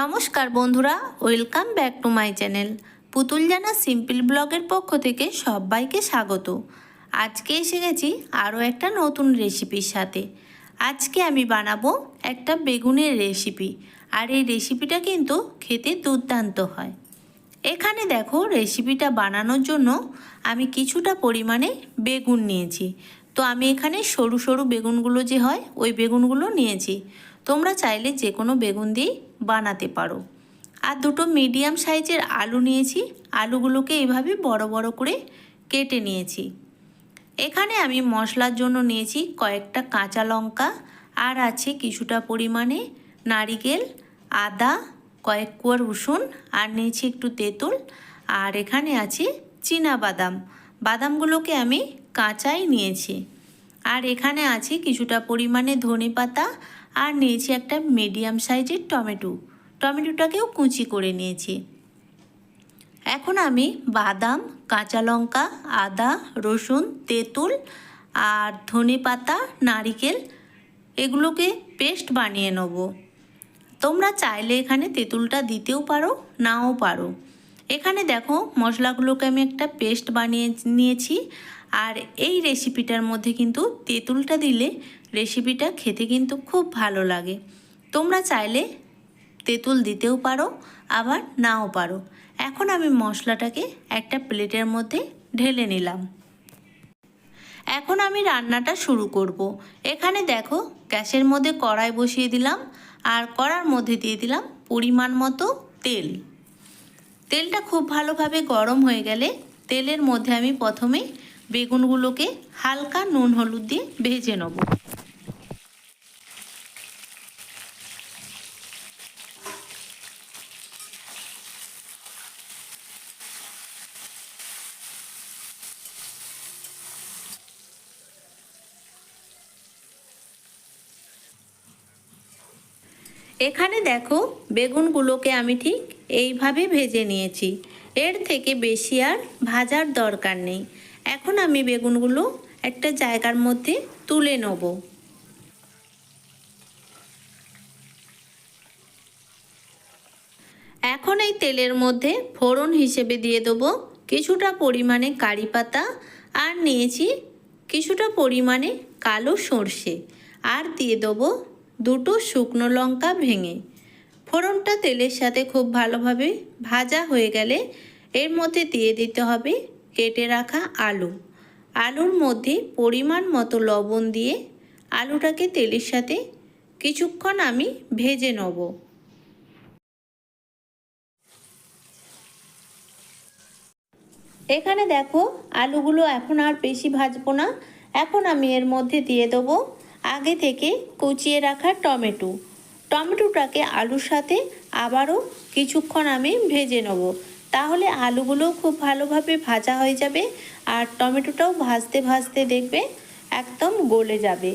নমস্কার বন্ধুরা, welcome back to my channel. Putul Jana simple ব্লগের পক্ষ থেকে সবাইকে স্বাগত। আজকে এসে গেছি আরও একটা নতুন রেসিপির সাথে। আজকে আমি বানাবো একটা বেগুনের রেসিপি, আর এই রেসিপিটা কিন্তু খেতে দুর্দান্ত হয়। এখানে দেখো রেসিপিটা বানানোর জন্য আমি কিছুটা পরিমাণে বেগুন নিয়েছি। তো আমি এখানে সরু সরু বেগুনগুলো যে হয়, ওই বেগুনগুলো নিয়েছি। তোমরা চাইলে যে কোনো বেগুন দিয়েই বানাতে পারো। আর দুটো মিডিয়াম সাইজের আলু নিয়েছি। আলুগুলোকে এভাবে বড় বড় করে কেটে নিয়েছি। এখানে আমি মশলার জন্য নিয়েছি কয়েকটা কাঁচা লঙ্কা। আর আছে কিছুটা পরিমাণে নারিকেল, আদা, কয়েক কুয়ার রসুন আর নিয়েছি একটু তেঁতুল। আর এখানে আছে চীনা বাদাম। বাদামগুলোকে আমি কাঁচাই নিয়েছি। আর এখানে আছে কিছুটা পরিমাণে ধনে পাতা আর নিয়েছি একটা মিডিয়াম সাইজের টমেটো। টমেটোটাকেও কুচি করে নিয়েছি। এখন আমি বাদাম, কাঁচা লঙ্কা, আদা, রসুন, তেঁতুল আর ধনে পাতা নারিকেল এগুলোকে পেস্ট বানিয়ে নেব। তোমরা চাইলে এখানে তেঁতুলটা দিতেও পারো, নাও পারো। এখানে দেখো মশলাগুলোকে আমি একটা পেস্ট বানিয়ে নিয়েছি। আর এই রেসিপিটার মধ্যে কিন্তু তেঁতুলটা দিলে রেসিপিটা খেতে কিন্তু খুব ভালো লাগে। তোমরা চাইলে তেঁতুল দিতেও পারো, আবার নাও পারো। এখন আমি মশলাটাকে একটা প্লেটের মধ্যে ঢেলে নিলাম। এখন আমি রান্নাটা শুরু করব। এখানে দেখো গ্যাসের মধ্যে কড়াই বসিয়ে দিলাম, আর কড়ার মধ্যে দিয়ে দিলাম পরিমাণ মতো তেল। তেলটা খুব ভালোভাবে গরম হয়ে গেলে তেলের মধ্যে আমি প্রথমে বেগুনগুলোকে হালকা নুন হলুদ দিয়ে ভেজে নেব। এখানে দেখো বেগুনগুলোকে আমি ঠিক এইভাবে ভেজে নিয়েছি। এর থেকে বেশি আর ভাজার দরকার নেই। এখন আমি বেগুনগুলো একটা জায়গার মধ্যে তুলে নেব। এখন এই তেলের মধ্যে ফোড়ন হিসেবে দিয়ে দেবো কিছুটা পরিমাণে কারি পাতা আর নিয়েছি কিছুটা পরিমাণে কালো সর্ষে। আর দিয়ে দেবো দুটো শুকনো লঙ্কা ভেঙে। ফোড়নটা তেলের সাথে খুব ভালোভাবে ভাজা হয়ে গেলে এর মধ্যে দিয়ে দিতে হবে কেটে রাখা আলু। আলুর মধ্যে পরিমাণ মতো লবণ দিয়ে আলুটাকে তেলের সাথে কিছুক্ষণ আমি ভেজে নেব। এখানে দেখো আলুগুলো এখন আর বেশি ভাজবো না। এখন আমি এর মধ্যে দিয়ে দেবো আগে থেকে কুচিয়ে রাখা টমেটো। টমেটোটাকে আলুর সাথে আবারও কিছুক্ষণ আমি ভেজে নেব। তাহলে আলুগুলো খুব ভালোভাবে ভাজা হয়ে যাবে আর টমেটোটাও ভাজতে ভাজতে দেখবে একদম গলে যাবে।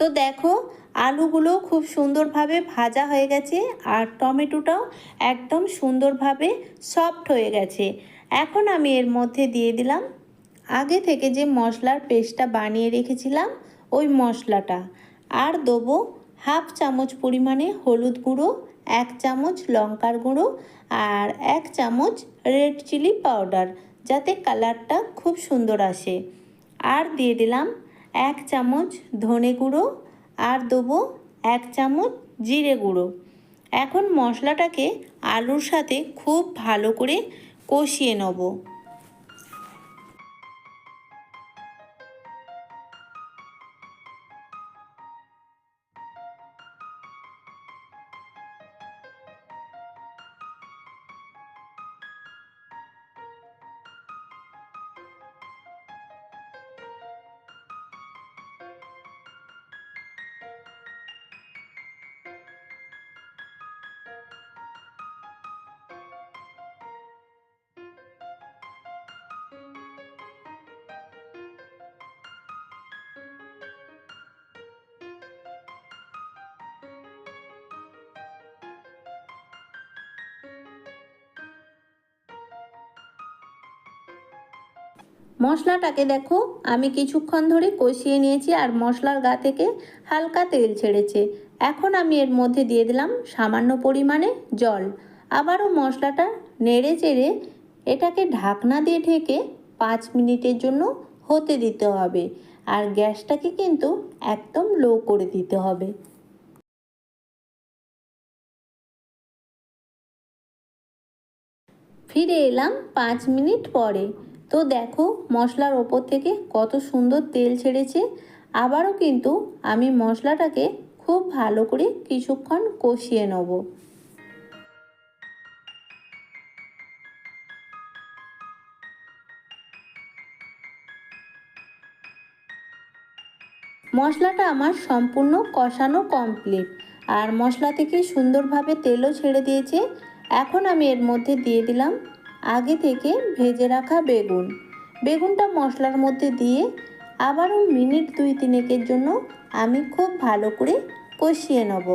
তো দেখো, আলুগুলো খুব সুন্দরভাবে ভাজা হয়ে গেছে আর টমেটোটাও একদম সুন্দরভাবে সফট হয়ে গেছে। এখন আমি এর মধ্যে দিয়ে দিলাম আগে থেকে যে মশলার পেস্টটা বানিয়ে রেখেছিলাম, ওই মশলাটা। আর দেবো হাফ চামচ পরিমাণে হলুদ গুঁড়ো, এক চামচ লঙ্কার গুঁড়ো আর এক চামচ রেড চিলি পাউডার, যাতে কালারটা খুব সুন্দর আসে। আর দিয়ে দিলাম এক চামচ ধনে গুঁড়ো আর দেবো এক চামচ জিরে গুঁড়ো। এখন মশলাটাকে আলুর সাথে খুব ভালো করে কষিয়ে নেব। মশলাটাকে দেখো, আমি কিছুক্ষণ ধরে কষিয়ে নিয়েছি আর মশলার গা থেকে হালকা তেল ছেড়েছে। এখন আমি এর মধ্যে দিয়ে দিলাম সামান্য পরিমাণে জল। আবারও মশলাটা নেড়ে চেড়ে এটাকে ঢাকনা দিয়ে ঢেকে পাঁচ মিনিটের জন্য হতে দিতে হবে আর গ্যাসটাকে কিন্তু একদম লো করে দিতে হবে। ফিরে এলাম পাঁচ মিনিট পরে। তো দেখো মশলার ওপর থেকে কত সুন্দর তেল ছেড়েছে। আবারও কিন্তু আমি মশলাটাকে খুব ভালো করে কিছুক্ষণ কষিয়ে নেব। মশলাটা আমার সম্পূর্ণ কষানো কমপ্লিট আর মশলা থেকে সুন্দরভাবে তেলও ছেড়ে দিয়েছে। এখন আমি এর মধ্যে দিয়ে দিলাম আগে থেকে ভেজে রাখা বেগুন। বেগুনটা মশলার মধ্যে দিয়ে আবারও মিনিট দুই তিনেকের জন্য আমি খুব ভালো করে কষিয়ে নেব।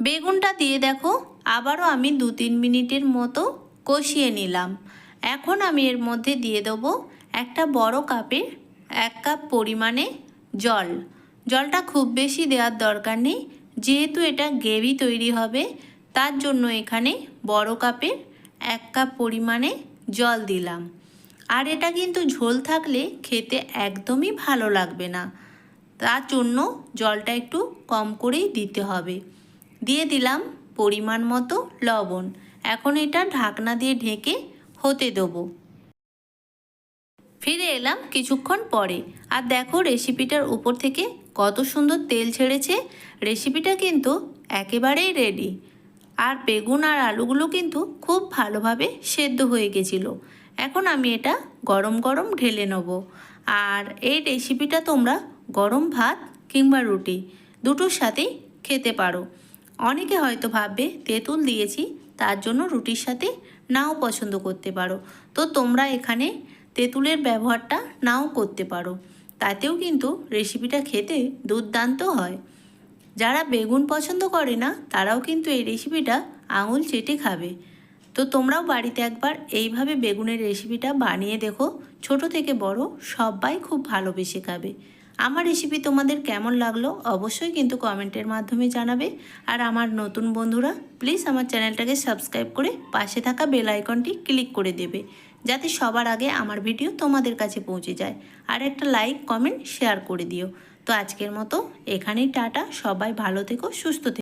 বেগুনটা দিয়ে দেখো, আবারও আমি দু তিন মিনিটের মতো কষিয়ে নিলাম। এখন আমি এর মধ্যে দিয়ে দেবো একটা বড় কাপে এক কাপ পরিমাণে জল। জলটা খুব বেশি দেওয়ার দরকার নেই, যেহেতু এটা গ্রেভি তৈরি হবে, তার জন্য এখানে বড় কাপে এক কাপ পরিমাণে জল দিলাম। আর এটা কিন্তু ঝোল থাকলে খেতে একদমই ভালো লাগবে না। তার জন্য জলটা একটু কম করেই দিতে হবে। দিয়ে দিলাম পরিমাণ মতো লবণ। এখন এটা ঢাকনা দিয়ে ঢেকে হতে দেবো। ফিরে এলাম কিছুক্ষণ পরে। আর দেখো রেসিপিটার উপর থেকে কত সুন্দর তেল ছেড়েছে। রেসিপিটা কিন্তু একেবারেই রেডি আর বেগুন আর আলুগুলো কিন্তু খুব ভালোভাবে সেদ্ধ হয়ে গেছিল। এখন আমি এটা গরম গরম ঢেলে নেব। আর এই রেসিপিটা তোমরা গরম ভাত কিংবা রুটি দুটোর সাথেই খেতে পারো। অনেকে হয়তো ভাববে, তেঁতুল দিয়েছি, তার জন্য রুটির সাথে নাও পছন্দ করতে পারো। তো তোমরা এখানে তেঁতুলের ব্যবহারটা নাও করতে পারো। তাতেও কিন্তু রেসিপিটা খেতে দুর্দান্ত হয়। যারা বেগুন পছন্দ করে না, তারাও কিন্তু এই রেসিপিটা আঙুল চেটে খাবে। তো তোমরাও বাড়িতে একবার এইভাবে বেগুনের রেসিপিটা বানিয়ে দেখো। ছোট থেকে বড় সবাই খুব ভালোবেসে খাবে। আমার রেসিপি তোমাদের কেমন লাগল অবশ্যই কিন্তু কমেন্টের মাধ্যমে জানাবে। আর আমার নতুন বন্ধুরা প্লিজ আমার চ্যানেলটাকে সাবস্ক্রাইব করে পাশে থাকা বেল আইকনটি ক্লিক করে দেবে, যাতে সবার আগে আমার ভিডিও তোমাদের কাছে পৌঁছে যায়। আর একটা লাইক কমেন্ট শেয়ার করে দিও। তো আজকের মতো এখানেই টাটা, সবাই ভালো থেকো, সুস্থ থেকো।